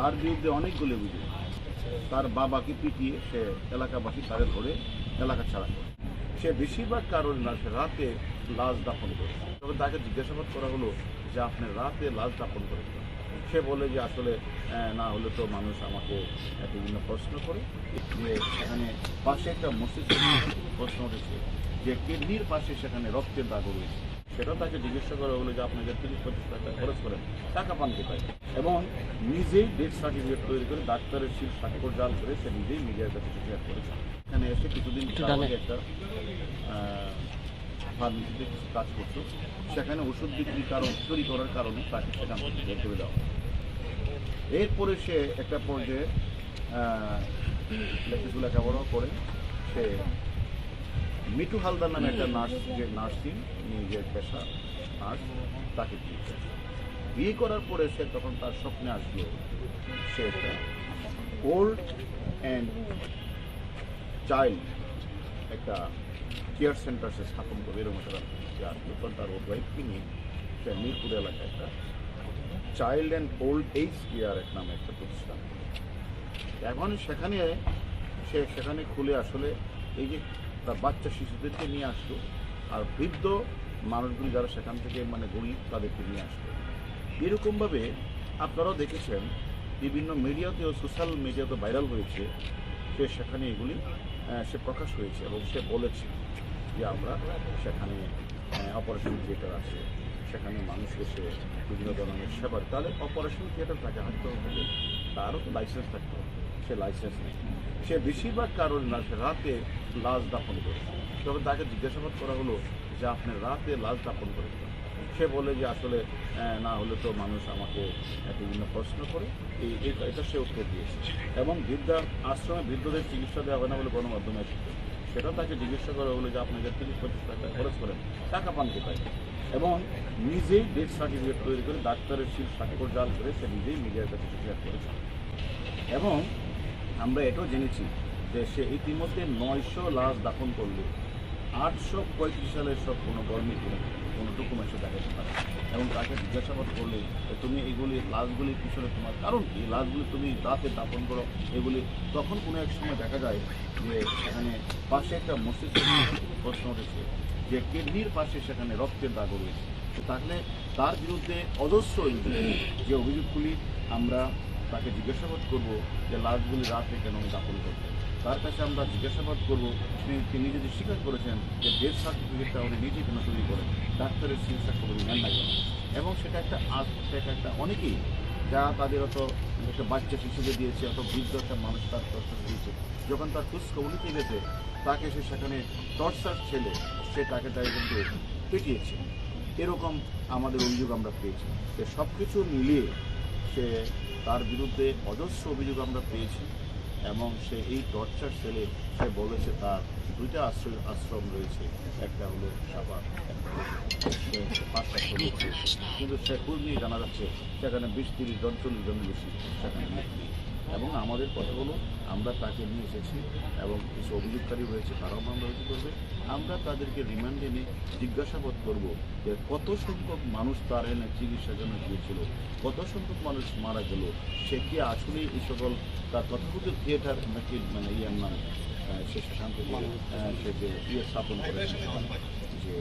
তার বিরুদ্ধে অনেকগুলো অভিযোগ তার বাবাকে পিটিয়ে সে এলাকাবাসী তাদের ধরে এলাকা ছাড়া করে। সে বেশিরভাগ কারণ না, সে রাতে লাশ দাফন করে। তবে তাকে জিজ্ঞাসাবাদ করা হলো যে আপনি রাতে লাশ দাফন করেছেন সে বলে যে আসলে না হলে তো মানুষ আমাকে বিভিন্ন প্রশ্ন করে। সেখানে পাশে একটা মসজিদ প্রশ্ন উঠেছে যে কিডনির পাশে সেখানে রক্তের দাগ রয়েছে। সেটাও তাকে জিজ্ঞাসা করা হলো যে আপনি যে তিরিশ পঁচিশ লাখ টাকা খরচ করেন টাকা পান কোথায়? এবং নিজেই ডেথ সার্টিফিকেট তৈরি করে ডাক্তারের শিল স্বাক্ষর জাল করে সে নিজেই মিডিয়ার কাছে শেয়ার করেছে। এখানে এসে কিছুদিন একটা ফার্মেসিতে কাজ করতো। সেখানে ওষুধ বিক্রির কারণ চুরি করার কারণে তাকে সেখান থেকে বের করে দেওয়া এরপরে সে একটা পর্যায়ে কিছু লেখাপড়াও করে সে মিঠু হালদার নামে একটা নার্স, যে নার্সিং নিজের পেশা, নার্স, তাকে বিয়ে করার পরে সে তখন তার স্বপ্নে আসলো সে একটা ওল্ড অ্যান্ড চাইল্ড একটা কেয়ার সেন্টার সে স্থাপন করবে এরকম একটা সে আসলো। তখন তার ওয়াইফকে নিয়ে সে মিরপুর এলাকায় একটা child and old age care এক নামে একটা প্রতিষ্ঠান এখন সেখানে, সে সেখানে খুলে আসলে এই যে তার বাচ্চা শিশুদেরকে নিয়ে আসতো, আর বৃদ্ধ মানুষগুলি যারা সেখান থেকে মানে গরিব তাদেরকে নিয়ে আসতো। এরকমভাবে আপনারাও দেখেছেন, বিভিন্ন মিডিয়াতে ও সোশ্যাল মিডিয়াতে ভাইরাল হয়েছে সে সেখানে এগুলি সে প্রকাশ হয়েছে এবং সে বলেছে যে আমরা সেখানে অপারেশন থিয়েটার আছে, সেখানে মানুষ এসে বিভিন্ন ধরনের সেবার তাহলে অপারেশন থিয়েটার তাকে হাঁটতে হবে তারও তো লাইসেন্স থাকতে হবে। সে লাইসেন্স নেই। সে বেশিরভাগ কারণ না, সে রাতে লাশ দাফন করে। তবে তাকে জিজ্ঞাসাবাদ করা হলো যে আপনি রাতে লাশ দাফন করেছেন সে বলে যে আসলে না হলে তো মানুষ আমাকে বিভিন্ন প্রশ্ন করে। এই এটা- সে উত্তর দিয়েছে। এবং বৃদ্ধা আশ্রমে বৃদ্ধদের চিকিৎসা দেওয়া হয় না বলে গণমাধ্যমে সেটা তাকে জিজ্ঞাসা করা হলো যে আপনি যে তিরিশ পঁচিশ টাকা খরচ করেন, টাকা পান কোথায়? এবং নিজেই ডেথ সার্টিফিকেট তৈরি করে ডাক্তারের শিল স্বাক্ষর জাল করে সে নিজেই মিডিয়ার কাছে করেছে। এবং আমরা এটাও জেনেছি সে ইতিমধ্যে নয়শো লাশ দাফন করলে। আটশো পঁয়ত্রিশ সালের সব কোনো গরমির কোনো ডকুমেন্টসে দেখাতে পারে এবং তাকে জিজ্ঞাসাবাদ করলে তুমি এগুলি, লাশগুলির পিছনে তোমার কারণ কি? লাশগুলি তুমি রাতে দাফন করো, এগুলি তখন কোনো এক সময় দেখা যায় যে সেখানে পাশে একটা মসজিদ প্রশ্ন উঠেছে যে কিডনির পাশে সেখানে রক্তের দাগ রয়েছে। তাহলে তার বিরুদ্ধে অজস্র যে অভিযোগগুলি আমরা তাকে জিজ্ঞাসাবাদ করব যে লাশগুলি রাতে কেন উনি দাফন করতেন তার কাছে আমরা জিজ্ঞাসাবাদ করব, তিনি যদি স্বীকার করেছেন যে ডেথ সার্টিফিকেটটা উনি নিজে কেন তৈরি করেন, ডাক্তারের চিকিৎসা করে নেন না কেন এবং সেটা একটা আজ- সেটা একটা অনেকেই যারা তাদের অত একটা বাচ্চা শিশুকে দিয়েছে, অত বৃদ্ধ একটা মানুষ তার টর্চার দিয়েছে, যখন তার খোঁজ খবর নিতে গেছে, তাকে সে সেখানে টর্চার ছেলে, সে তাকে তাই কিন্তু পেটিয়েছে। এরকম আমাদের অভিযোগ আমরা পেয়েছি। যে সব কিছু মিলিয়ে সে তার বিরুদ্ধে অজস্র অভিযোগ আমরা পেয়েছি। এবং সে এই টর্চার সেলে সে বলেছে তার দুইটা আশ্রয় আশ্রম রয়েছে। একটা হলো সাবার একটা হলো সে পাঁচটা কিন্তু সে খোঁজ নিয়ে জানা যাচ্ছে সেখানে বিশ, তিরিশ জন, চল্লিশ জন বেশি সেখানে এবং আমাদের কথা হলো, আমরা তাকে নিয়ে এসেছি এবং কিছু অভিযোগকারী রয়েছে, তারাও মামলা করবে। আমরা তাদেরকে রিমান্ডে নিয়ে জিজ্ঞাসাবাদ করব যে কত সংখ্যক মানুষ তার এনে চিকিৎসার জন্য গিয়েছিল কত সংখ্যক মানুষ মারা গেল সে কি আসলে এই সকল তার তথাকথিত থিয়েটার নাকি মানে নাম আহ, সে শান্ত সে যে ইয়ে স্থাপন করেছে যে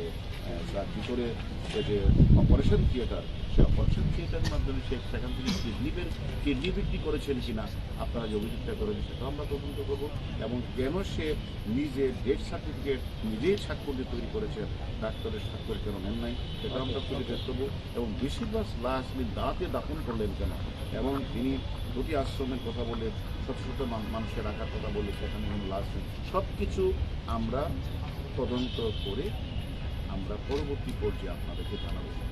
তার ভিতরে সে যে অপারেশন থিয়েটার সে অপারেশন থিয়েটারের মাধ্যমে সে সেখান থেকে কিডনি বের কিডনি বিক্রি করেছেন কিনা আপনারা যে অভিযোগটা করেছেন সেটা আমরা তদন্ত করব। এবং কেন সে নিজে ডেথ সার্টিফিকেট নিজেই স্বাক্ষর দিয়ে তৈরি করেছেন ডাক্তারের স্বাক্ষর কেন নেন নাই সেটা আমরা খুঁজে বের করব। এবং বেশিরভাগ লাশ তিনি দাঁতে দাফন করলেন কেন? এবং তিনি দুটি আশ্রমের কথা বলে শত মান- মানুষের রাখার কথা বলে সেখানে লাশ নেই। সব কিছু আমরা তদন্ত করে আমরা পরবর্তী পর্যায়ে আপনাদেরকে জানাব।